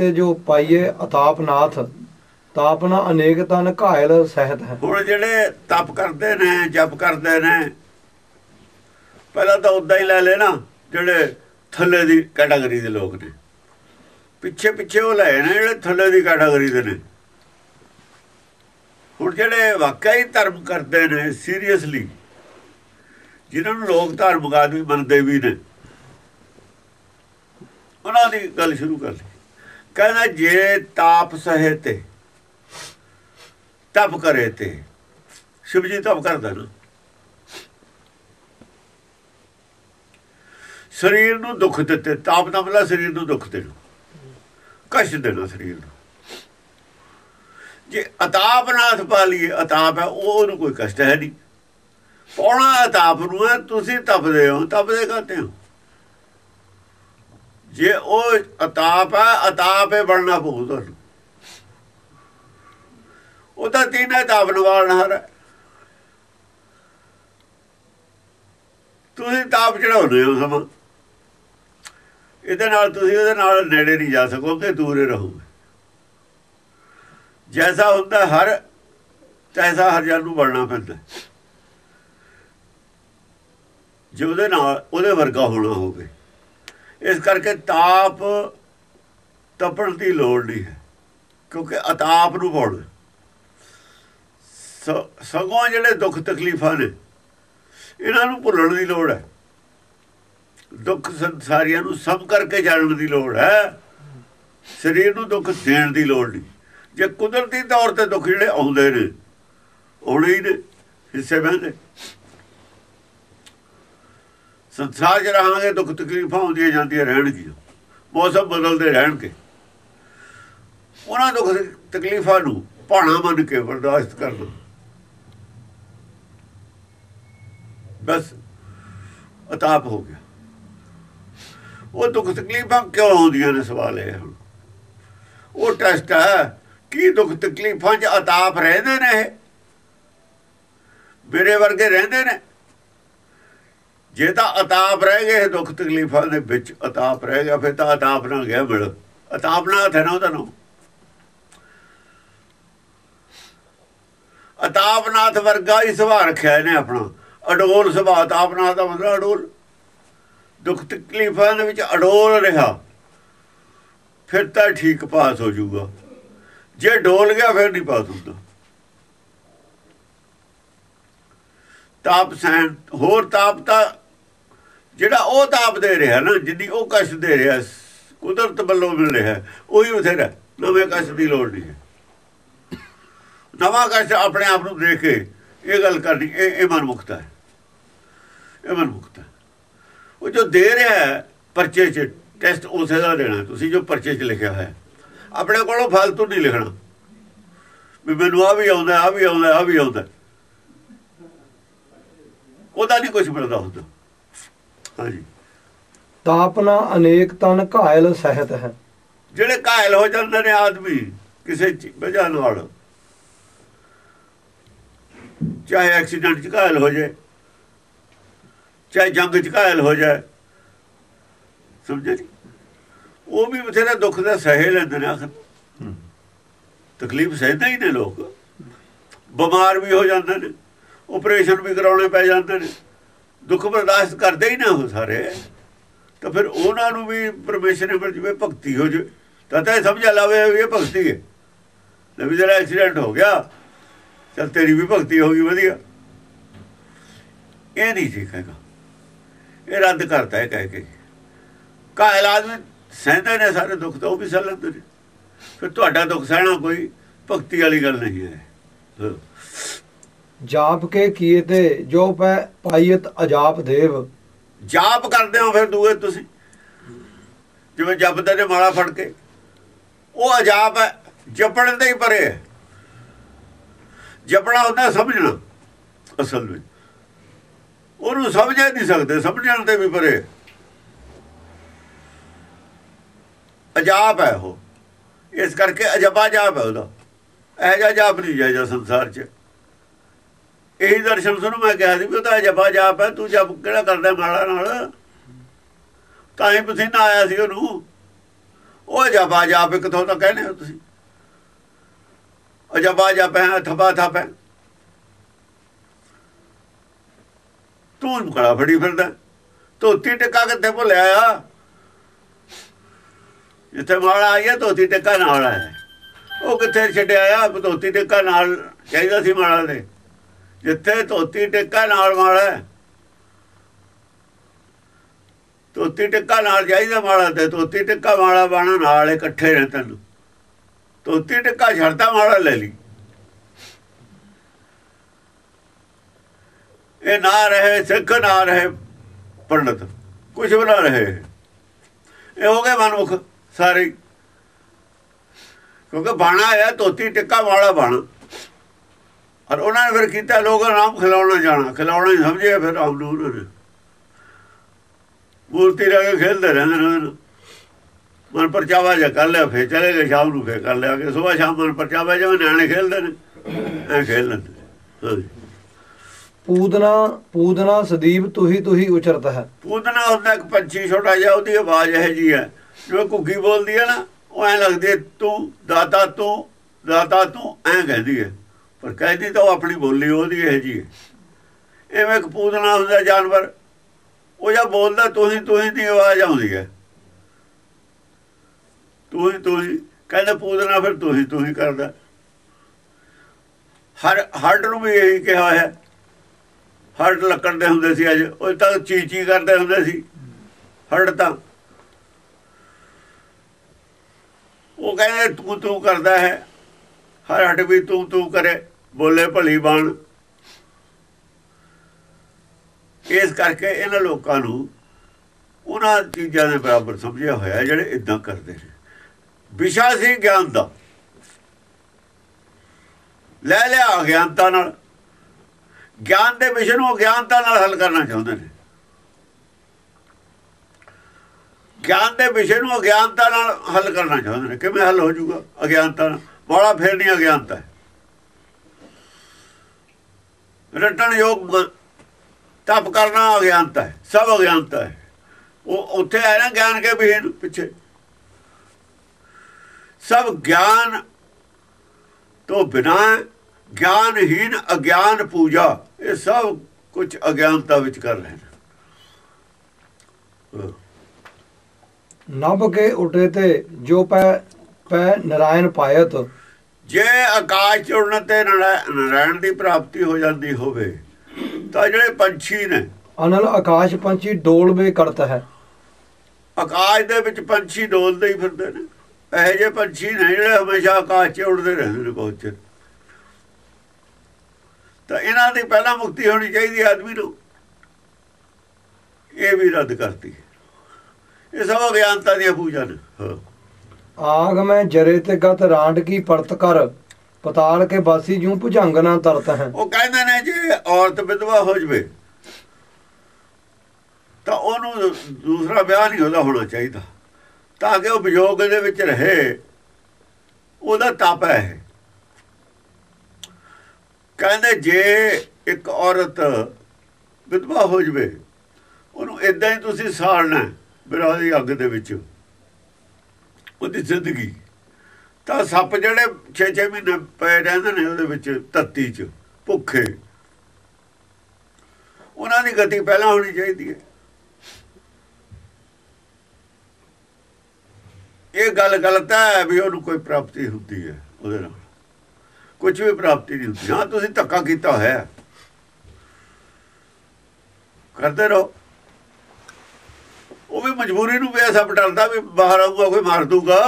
ਤੇ ਜੋ ਪਾਈਏ ਅਤਾਪਨਾਥ ਤਾਪਨਾ ਅਨੇਕ ਤਨ ਘਾਇਲ ਸਹਿਤ ਹੈ। ਹੁਣ ਜਿਹੜੇ ਤਪ ਕਰਦੇ ਨੇ, ਜਪ ਕਰਦੇ ਨੇ, ਪਹਿਲਾਂ ਤਾਂ ਉਦਾਂ ਹੀ ਲੈ ਲੈ ਨਾ, ਜਿਹੜੇ ਥੱਲੇ ਦੀ ਕੈਟਾਗਰੀ ਦੇ ਲੋਕ ਨੇ। ਪਿੱਛੇ ਪਿੱਛੇ ਉਹ ਲੈ ਨੇ ਜਿਹੜੇ ਥੱਲੇ ਦੀ ਕੈਟਾਗਰੀ ਦੇ ਨੇ। ਹੁਣ ਜਿਹੜੇ ਵਾਕਈ ਧਰਮ ਕਰਦੇ ਨੇ, ਸੀਰੀਅਸਲੀ, ਜਿਨ੍ਹਾਂ ਨੂੰ ਲੋਕ ਧਾਰਮਿਕ ਆਦਮੀ ਮੰਨਦੇ ਵੀ ਨੇ, ਉਹਨਾਂ ਦੀ ਗੱਲ ਸ਼ੁਰੂ ਕਰ ਲਈ। ਕਹਿੰਦਾ ਜੇ ਤਾਪ ਸਹੇ ਤੇ, ਤਪ ਕਰੇ ਤੇ। ਸ਼ਿਵ ਜੀ ਤਪ ਕਰਦਾ ਨਾ। ਸਰੀਰ ਨੂੰ ਦੁੱਖ ਦਿੱਤੇ, ਤਾਪ ਦਾ ਮਤਲਬ ਸਰੀਰ ਨੂੰ ਦੁੱਖ ਦੇਣਾ। ਕਸ਼ਟ ਦੇਣਾ ਸਰੀਰ ਨੂੰ। ਜੇ ਅਤਾਪ ਨਾਥ ਪਾ ਲਈਏ ਅਤਾਪ ਹੈ ਉਹਨੂੰ ਕੋਈ ਕਸ਼ਟ ਹੈ ਨਹੀਂ। ਪੌਣਾ ਅਤਾਪ ਨੂੰ ਹੈ, ਤੁਸੀਂ ਤਪਦੇ ਹੋ, ਤਪਦੇ ਕਾਤੇ ਹੋ? ਜੇ ਉਹ ਅਤਾਪ ਹੈ ਅਤਾਪ ਹੈ ਬਣਨਾ ਪਊ ਤੁਹਾਨੂੰ। ਉਹ ਤਾਂ ਤੀਨੇ ਤਾਪ ਨਿਵਾਰਨ ਹਰ ਤੁਸੀਂ ਤਾਪ ਚੜਾਉਂਦੇ ਹੋ ਸਮਾਂ ਇਹਦੇ ਨਾਲ ਤੁਸੀਂ ਉਹਦੇ ਨਾਲ ਨੇੜੇ ਨਹੀਂ ਜਾ ਸਕੋਗੇ, ਦੂਰੇ ਰਹੋਗੇ। ਜੈਸਾ ਹੁੰਦਾ ਹਰ, ਤੈਸਾ ਹਰ ਜਨ ਨੂੰ ਬਣਨਾ ਪੈਂਦਾ। ਜੇ ਉਹਦੇ ਨਾਲ, ਉਹਦੇ ਵਰਗਾ ਹੋਣਾ ਹੋਵੇ। ਇਸ ਕਰਕੇ ਤਾਪ ਤਪਣ ਦੀ ਲੋੜ ਨਹੀਂ ਹੈ, ਕਿਉਂਕਿ ਅਤਾਪ ਨੂੰ ਪਾਉਣਾ ਸਗੋਂ ਜਿਹੜੇ ਦੁੱਖ ਤਕਲੀਫਾਂ ਨੇ, ਇਹਨਾਂ ਨੂੰ ਭੁੱਲਣ ਦੀ ਲੋੜ ਹੈ। ਦੁੱਖ ਸੰਸਾਰੀਆਂ ਨੂੰ ਸਭ ਕਰਕੇ ਜਾਣਨ ਦੀ ਲੋੜ ਹੈ। ਸਰੀਰ ਨੂੰ ਦੁੱਖ ਦੇਣ ਦੀ ਲੋੜ ਨਹੀਂ। ਜੇ ਕੁਦਰਤੀ ਤੌਰ ਤੇ ਦੁੱਖ ਜਿਹੜੇ ਆਉਂਦੇ ਨੇ ਆਉਣੇ ਹੀ ਨੇ, ਹਿੱਸੇ ਬਹਿੰਦੇ। ਸੰਸਾਰ 'ਚ ਰਹਾਂਗੇ, ਦੁੱਖ ਤਕਲੀਫਾਂ ਹੁੰਦੀਆਂ ਜਾਂਦੀਆਂ ਰਹਿਣਗੀਆਂ। ਮੌਸਮ ਬਦਲਦੇ ਰਹਿਣਗੇ। ਉਹਨਾਂ ਦੁੱਖ ਤਕਲੀਫਾਂ ਨੂੰ ਭਾਣਾ ਮੰਨ ਕੇ ਬਰਦਾਸ਼ਤ ਕਰਨਾ। ਬਸ, ਅਤਾਪ ਹੋ ਗਿਆ। ਉਹ ਦੁੱਖ ਤਕਲੀਫਾਂ ਕਿਉਂ ਆਉਂਦੀਆਂ ਨੇ ਸਵਾਲ ਇਹ ਹੁਣ ਉਹ ਟੈਸਟ ਹੈ, ਕੀ ਦੁੱਖ ਤਕਲੀਫਾਂ 'ਚ ਅਤਾਪ ਰਹਿੰਦੇ ਨੇ ਇਹ? ਮੇਰੇ ਵਰਗੇ ਰਹਿੰਦੇ ਨੇ? ਜੇ ਤਾਂ ਅਤਾਪ ਰਹਿ ਗਏ ਦੁੱਖ ਤਕਲੀਫਾਂ ਦੇ ਵਿੱਚ, ਅਤਾਪ ਰਹਿ ਗਿਆ, ਫਿਰ ਤਾਂ ਅਤਾਪ ਨਾ ਗਿਆ ਮਿਲ ਅਤਾਪ ਨਾ ਹੈ ਨਾ ਉਹਦਾ ਨਾਮ ਅਤਾਪਨਾਥ ਵਰਗਾ ਹੀ ਸੁਭਾਅ ਰੱਖਿਆ ਇਹਨੇ ਆਪਣਾ। ਅਡੋਲ ਸੁਭਾਅ ਤਾਪਨਾਥ ਦਾ ਮਤਲਬ ਅਡੋਲ। ਦੁੱਖ ਤਕਲੀਫਾਂ ਦੇ ਵਿੱਚ ਅਡੋਲ ਰਿਹਾ। ਫਿਰ ਤਾਂ ਠੀਕ ਪਾਸ ਹੋ ਜਾਊਗਾ। ਜੇ ਡੋਲ ਗਿਆ, ਫਿਰ ਨਹੀਂ ਪਾਸ ਹੁੰਦਾ। ਤਾਪ ਸਹਿਣ, ਹੋਰ ਤਾਪ ਤਾਂ ਜਿਹੜਾ ਉਹ ਤਾਪ ਦੇ ਰਿਹਾ ਨਾ, ਜਿੰਨੀ ਉਹ ਕਸ਼ਟ ਦੇ ਰਿਹਾ, ਕੁਦਰਤ ਵੱਲੋਂ ਮਿਲ ਰਿਹਾ, ਉਹੀ ਉਥੇਰਾ ਨਵੇਂ ਕਸ਼ਟ ਦੀ ਲੋੜ ਨਹੀਂ ਹੈ। ਨਵਾਂ ਕਸ਼ਟ ਆਪਣੇ ਆਪ ਨੂੰ ਦੇਖ ਕੇ ਇਹ ਗੱਲ ਕਰਨੀ, ਇਹ ਇਹ ਮਨ ਮੁਕਤਾ ਹੈ। ਇਹ ਮਨ ਮੁਕਤਾ ਉਹ ਜੋ ਦੇ ਰਿਹਾ ਪਰਚੇ 'ਚ, ਟੈਸਟ ਉਸੇ ਦਾ ਦੇਣਾ ਤੁਸੀਂ ਜੋ ਪਰਚੇ 'ਚ ਲਿਖਿਆ ਹੈ, ਆਪਣੇ ਕੋਲੋਂ ਫालतू ਨਹੀਂ ਲਿਖਣਾ। ਵੀ ਮੈਨੂੰ ਆ ਵੀ ਆਉਂਦਾ ਆ ਵੀ ਆਉਂਦਾ ਆ ਵੀ ਆਉਂਦਾ। ਉਹਦਾ ਨਹੀਂ ਕੁਝ ਮਿਲਦਾ ਹੁੰਦਾ। ਹਾਂਜੀ। ਤਾਪਨਾ ਅਨੇਕ ਤਨ ਘਾਇਲ ਸਹਿਤ ਹੈ। ਜਿਹੜੇ ਘਾਇਲ ਹੋ ਜਾਂਦੇ ਨੇ ਆਦਮੀ ਕਿਸੇ ਵਜ੍ਹਾ ਨਾਲ। ਚਾਹੇ ਐਕਸੀਡੈਂਟ ਚ ਘਾਇਲ ਹੋ ਜਾਏ ਚਾਹੇ ਜੰਗ ਚ ਘਾਇਲ ਹੋ ਜਾਏ ਸਮਝੇ ਜੀ? ਉਹ ਵੀ ਬਥੇਰਾ ਦੁੱਖ ਦਾ ਸਹਿ ਲੈਂਦੇ ਨੇ ਆਖਰ। ਤਕਲੀਫ ਸਹਿਦਾ ਹੀ ਨੇ ਲੋਕ। ਬਿਮਾਰ ਵੀ ਹੋ ਜਾਂਦੇ ਨੇ ਆਪਰੇਸ਼ਨ ਵੀ ਕਰਾਉਣੇ ਪੈ ਜਾਂਦੇ ਨੇ। ਦੁੱਖ ਬਰਦਾਸ਼ਤ ਕਰਦੇ ਹੀ ਨਾ ਉਹ ਸਾਰੇ। ਤਾਂ ਫਿਰ ਉਹਨਾਂ ਨੂੰ ਵੀ ਪਰਮੇਸ਼ਰ ਨੇ ਜਿਵੇਂ ਭਗਤੀ ਹੋ ਜੇ ਤਾਂ ਤਾਂ ਸਮਝ ਲਾਵੇ ਇਹ ਭਗਤੀ ਹੈ। ਨਵੀਂ ਜਿਹੜਾ ਐਕਸੀਡੈਂਟ ਹੋ ਗਿਆ, ਚਲ ਤੇਰੀ ਵੀ ਭਗਤੀ ਹੋ ਗਈ ਵਧੀਆ। ਇਹ ਨਹੀਂ ਸਿੱਖੇਗਾ ਇਹ ਰੱਦ ਕਰਤਾ ਹੈ ਕਹਿ ਕੇ। ਕਾਇਲ ਆਦਮੀ ਸਹਿੰਦੇ ਨੇ ਸਾਰੇ ਦੁੱਖ ਤਾਂ ਉਹ ਵੀ ਸਹਿ ਲੈਂਦੇ ਨੇ। ਫਿਰ ਤੁਹਾਡਾ ਦੁੱਖ ਸਹਿਣਾ ਕੋਈ ਭਗਤੀ ਵਾਲੀ ਗੱਲ ਨਹੀਂ ਹੈ। ਜਾਪ ਕੇ ਕੀਤੇ, ਜੋ ਪੈ ਪਾਈਤ ਅਜਾਪ ਦੇਵ। ਜਾਪ ਕਰਦੇ ਹੋ ਫਿਰ ਦੂਏ ਤੁਸੀਂ? ਜਿਵੇਂ ਜਪਦੇ ਨੇ ਮਾਲਾ ਫੜ ਕੇ। ਉਹ ਅਜਾਪ ਹੈ, ਜਪਣ ਦੇ ਹੀ ਪਰੇ ਹੈ। ਜਪਣਾ ਹੁੰਦਾ ਸਮਝਣਾ, ਅਸਲ ਵਿੱਚ। ਉਹਨੂੰ ਸਮਝ ਨਹੀਂ ਸਕਦੇ, ਸਮਝਣ ਤੇ ਵੀ ਪਰੇ ਅਜਾਬ ਹੈ ਉਹ। ਇਸ ਕਰਕੇ ਅਜਬਾ ਜਾਪ ਹੈ ਉਹਦਾ। ਇਹ ਜਾ ਜਾਪ ਨਹੀਂ ਜਾਇਦਾ ਸੰਸਾਰ 'ਚ। ਇਹੀ ਦਰਸ਼ਨ ਸੁਣ ਮੈਂ ਕਿਹਾ ਸੀ ਵੀ ਉਹ ਤਾਂ ਅਜਬਾ ਜਾਪ ਹੈ ਤੂੰ ਜਪ ਕਿਹੜਾ ਕਰਦਾ ਮਾਲਾ ਨਾਲ? ਤਾਂ ਹੀ ਪਸੀਨਾ ਆਇਆ ਸੀ ਉਹਨੂੰ। ਉਹ ਜਬਾ ਜਾਪ ਕਿਥੋਂ ਤਾਂ ਕਹਿੰਦੇ ਹੋ ਤੁਸੀਂ। ਅਜਬਾ ਜਾਪੈ ਥਪਾ ਥਪੈ ਤੂੰ ਕੜਾ ਫੜੀ ਫਿਰਦਾ। ਧੋਤੀ ਟਿੱਕਾ ਕਿੱਥੇ ਭੁੱਲਿਆ ਆ? ਜਿੱਥੇ ਮਾਲਾ ਆਈ ਹੈ ਧੋਤੀ ਟਿੱਕਾ ਨਾਲ ਆਇਆ। ਉਹ ਕਿੱਥੇ ਛੱਡਿਆ ਆ? ਧੋਤੀ ਟਿੱਕਾ ਨਾਲ ਚਾਹੀਦਾ ਸੀ ਮਾਲਾ ਦੇ। ਜਿੱਥੇ ਧੋਤੀ ਟਿੱਕਾ ਨਾਲ ਮਾਲਾ ਧੋਤੀ ਟਿੱਕਾ ਨਾਲ ਚਾਹੀਦਾ ਮਾਲਾ ਤੇ ਧੋਤੀ ਟਿੱਕਾ ਮਾਲਾ ਬਾਣਾ ਨਾਲ ਇਕੱਠੇ ਨੇ ਤੈਨੂੰ। ਧੋਤੀ ਟਿੱਕਾ ਛੱਡਦਾ ਮਾਲਾ ਲੈ ਲਈ। ਇਹ ਨਾ ਰਹੇ, ਸਿੱਖ ਨਾ ਰਹੇ ਪੰਡਤ ਕੁਝ ਵੀ ਨਾ ਰਹੇ। ਇਹ ਹੋ ਗਏ ਮਨੁੱਖ ਸਾਰੇ। ਕਿਉਂਕਿ ਬਾਣਾ ਆਇਆ ਧੋਤੀ ਟਿੱਕਾ ਵਾਲਾ ਬਾਣਾ। ਔਰ ਉਹਨਾਂ ਨੇ ਫਿਰ ਕੀਤਾ ਲੋਕਾਂ ਨੂੰ ਨਾਮ ਖਿਲਾਉਣਾ ਜਾਣਾ ਖਿਲਾਉਣਾ ਹੀ ਸਮਝਿਆ ਫਿਰ ਰਾਮ ਨੂੰ ਉਹਨਾਂ ਨੇ ਮੂਰਤੀ ਰਹਿ ਕੇ ਖੇਲਦੇ ਰਹਿੰਦੇ ਨੇ ਉਹਦੇ। ਮਨ ਪਰਚਾਵਾ ਜਾ ਕਰ ਲਿਆ ਫੇਰ ਚਲੇ ਗਏ ਸ਼ਾਮ ਨੂੰ ਫੇਰ ਕਰ ਲਿਆ ਕਿ ਸਵੇਰ ਸ਼ਾਮ ਮਨ ਪਰਚਾਵਾ ਜਿਵੇਂ ਨਿਆਣੇ ਖੇਲਦੇ ਨੇ ਐ ਖੇਲ ਲੈਂਦੇ ਪੂਦਨਾ ਪੂਦਨਾ ਸਦੀਪ ਤੁਹੀ ਤੁਹੀ ਉਚਰਤ ਹੈ। ਪੂਤਨਾ ਹੁੰਦਾ ਇੱਕ ਪੰਛੀ ਛੋਟਾ ਜਿਹਾ ਉਹਦੀ ਆਵਾਜ਼ ਇਹ ਜੀ ਹੈ। ਜਿਵੇਂ ਘੁੱਗੀ ਬੋਲਦੀ ਹੈ ਨਾ ਉਹ ਐ ਲੱਗਦੀ ਤੂੰ ਦਾਤਾ ਤੂੰ ਦਾਤਾ ਤੂੰ ਐ ਕਹਿੰਦੀ ਹੈ। ਪਰ ਕਹਿੰਦੀ ਤਾਂ ਉਹ ਆਪਣੀ ਬੋਲੀ ਉਹਦੀ ਇਹ ਜੀ ਹੈ। ਐਵੇਂ ਇੱਕ ਪੂਤਨਾ ਹੁੰਦਾ ਜਾਨਵਰ, ਉਹ ਜਾਂ ਬੋਲਦਾ ਤੂੰ ਹੀ ਤੂੰ ਦੀ ਆਵਾਜ਼ ਆਉਂਦੀ ਹੈ। ਤੂੰ ਹੀ ਤੂੰ ਹੀ ਕਹਿੰਦਾ ਪੂਤਨਾ ਫਿਰ ਤੂੰ ਹੀ ਤੂੰ ਹੀ ਕਰਦਾ। ਹਰ ਹੱਡ ਨੂੰ ਵੀ ਇਹੀ ਕਿਹਾ ਹੋਇਆ ਹਰਟ ਲੱਕੜ ਦੇ ਹੁੰਦੇ ਸੀ ਅੱਜ, ਉਹ ਤਾਂ ਚੀ ਚੀ ਕਰਦੇ ਹੁੰਦੇ ਸੀ। ਹਰਟ ਤਾਂ। ਉਹ ਕਹਿੰਦੇ ਤੂੰ ਤੂੰ ਕਰਦਾ ਹੈ। ਹਰ ਹਟ ਵੀ ਤੂੰ ਤੂੰ ਕਰੇ। ਬੋਲੇ ਭਲੀ ਬਣ। ਇਸ ਕਰਕੇ ਇਹਨਾਂ ਲੋਕਾਂ ਨੂੰ ਉਹਨਾਂ ਚੀਜ਼ਾਂ ਦੇ ਬਰਾਬਰ ਸਮਝਿਆ ਹੋਇਆ ਜਿਹੜੇ ਇਦਾਂ ਕਰਦੇ ਨੇ। ਵਿਸ਼ਾ ਸੀ ਗਿਆਨ ਦਾ। ਲੈ ਲਿਆ ਗਿਆਨਤਾ ਨਾਲ। ਗਿਆਨ ਦੇ ਵਿਸ਼ੇ ਨੂੰ ਅਗਿਆਨਤਾ ਨਾਲ ਹੱਲ ਕਰਨਾ ਚਾਹੁੰਦੇ ਨੇ। ਗਿਆਨ ਦੇ ਵਿਸ਼ੇ ਨੂੰ ਅਗਿਆਨਤਾ ਨਾਲ ਹੱਲ ਕਰਨਾ ਚਾਹੁੰਦੇ ਨੇ। ਕਿਵੇਂ ਹੱਲ ਹੋ ਜਾਊਗਾ? ਅਗਿਆਨਤਾ ਨਾਲ। ਬੜਾ ਫੇਰ ਨਹੀਂ ਅਗਿਆਨਤਾ ਹੈ ਰਟਣ ਯੋਗ ਤਪ ਕਰਨਾ ਅਗਿਆਨਤਾ ਹੈ, ਸਭ ਅਗਿਆਨਤਾ ਹੈ। ਉਹ ਉੱਥੇ ਆਇਆ ਨਾ ਗਿਆਨ ਕੇ ਵਿਸ਼ੇ ਪਿੱਛੇ। ਸਭ ਗਿਆਨ ਤੋਂ ਬਿਨਾ ਗਿਆਨਹੀਨ ਅਗਿਆਨ ਪੂਜਾ, ਇਹ ਸਭ ਕੁਝ ਅਗਿਆਨਤਾ ਵਿੱਚ ਕਰ ਰਹੇ ਨੇ ਹਾਂ। ਨਭ ਕੇ ਉਟੇ ਤੇ ਜੋ ਪੈ ਪੈ ਨਰਾਇਣ ਪਾਇਤ ਜੇ ਆਕਾਸ਼ ਚ ਉੜਨ ਤੇ ਨਰਾ- ਨਾਰਾਇਣ ਦੀ ਪ੍ਰਾਪਤੀ ਹੋ ਜਾਂਦੀ ਹੋਵੇ ਤਾਂ ਜਿਹੜੇ ਪੰਛੀ ਨੇ। ਅਨਲ ਆਕਾਸ਼ ਪੰਛੀ ਡੋਲਵੇ ਕਰਤ ਹੈ। ਆਕਾਸ਼ ਦੇ ਵਿੱਚ ਪੰਛੀ ਡੋਲਦੇ ਹੀ ਫਿਰਦੇ ਨੇ। ਇਹੋ ਜਿਹੇ ਪੰਛੀ ਨੇ ਜਿਹੜੇ ਹਮੇਸ਼ਾ ਆਕਾਸ਼ 'ਚ ਉੜਦੇ ਰਹਿੰਦੇ ਨੇ ਬਹੁਤ ਚਿਰ। ਤਾਂ ਇਹਨਾਂ ਦੀ ਪਹਿਲਾਂ ਮੁਕਤੀ ਹੋਣੀ ਚਾਹੀਦੀ ਆਦਮੀ ਨੂੰ। ਇਹ ਵੀ ਰੱਦ ਕਰਤੀ। ਇਹ ਸਭ ਅਗਿਆਨਤਾ ਦੀਆਂ ਪੂਜਾ ਨੇ। ਹਾਂ। ਆਗ ਮੈਂ ਜਰੇ ਤੇ ਗਤ ਰਾਂਡ ਕੀ ਪਰਤ ਕਰ, ਪਤਾਲ ਕੇ ਬਾਸੀ ਜੂ ਭੁਜੰਗ ਨਾ ਤਰਤ ਹੈ। ਉਹ ਕਹਿੰਦੇ ਨੇ ਜੇ, ਔਰਤ ਵਿਧਵਾ ਹੋ ਜਵੇ। ਤਾਂ ਉਹਨੂੰ ਦੂਸਰਾ ਵਿਆਹ ਨਹੀਂ ਉਹਦਾ ਹੋਣਾ ਚਾਹੀਦਾ। ਤਾਂ ਕਿ ਉਹ ਵਿਯੋਗ ਦੇ ਵਿੱਚ ਰਹੇ। ਉਹਦਾ ਤਪ ਹੈ ਕਹਿੰਦੇ ਜੇ ਇੱਕ ਔਰਤ ਵਿਧਵਾ ਹੋ ਜਵੇ, ਉਹਨੂੰ ਇਦਾਂ ਹੀ ਤੁਸੀਂ ਸਾੜਨਾ ਬਿਰਹਾ ਦੀ ਅੱਗ ਦੇ ਵਿੱਚ। ਉਹਦੀ ਜ਼ਿੰਦਗੀ। ਤਾਂ ਸੱਪ ਜਿਹੜੇ 6-6 ਮਹੀਨੇ ਪਏ ਰਹਿੰਦੇ ਨੇ ਉਹਦੇ ਵਿੱਚ ਤੱਤੀ 'ਚ, ਭੁੱਖੇ। ਉਹਨਾਂ ਦੀ ਗਤੀ ਪਹਿਲਾਂ ਹੋਣੀ ਚਾਹੀਦੀ ਹੈ। ਇਹ ਗੱਲ ਗਲਤ ਹੈ ਵੀ ਉਹਨੂੰ ਕੋਈ ਪ੍ਰਾਪਤੀ ਹੁੰਦੀ ਹੈ ਉਹਦੇ ਨਾਲ। ਕੁਝ ਵੀ ਪ੍ਰਾਪਤੀ ਨਹੀਂ ਹੁੰਦੀ। ਹਾਂ, ਤੁਸੀਂ ਧੱਕਾ ਕੀਤਾ ਹੋਇਆ। ਕਰਦੇ ਰਹੋ। ਉਹ ਵੀ ਮਜਬੂਰੀ ਨੂੰ ਵੀ ਐਸਾ ਡਰਦਾ ਵੀ ਬਾਹਰ ਆਊਗਾ ਕੋਈ ਮਾਰ ਦੂਗਾ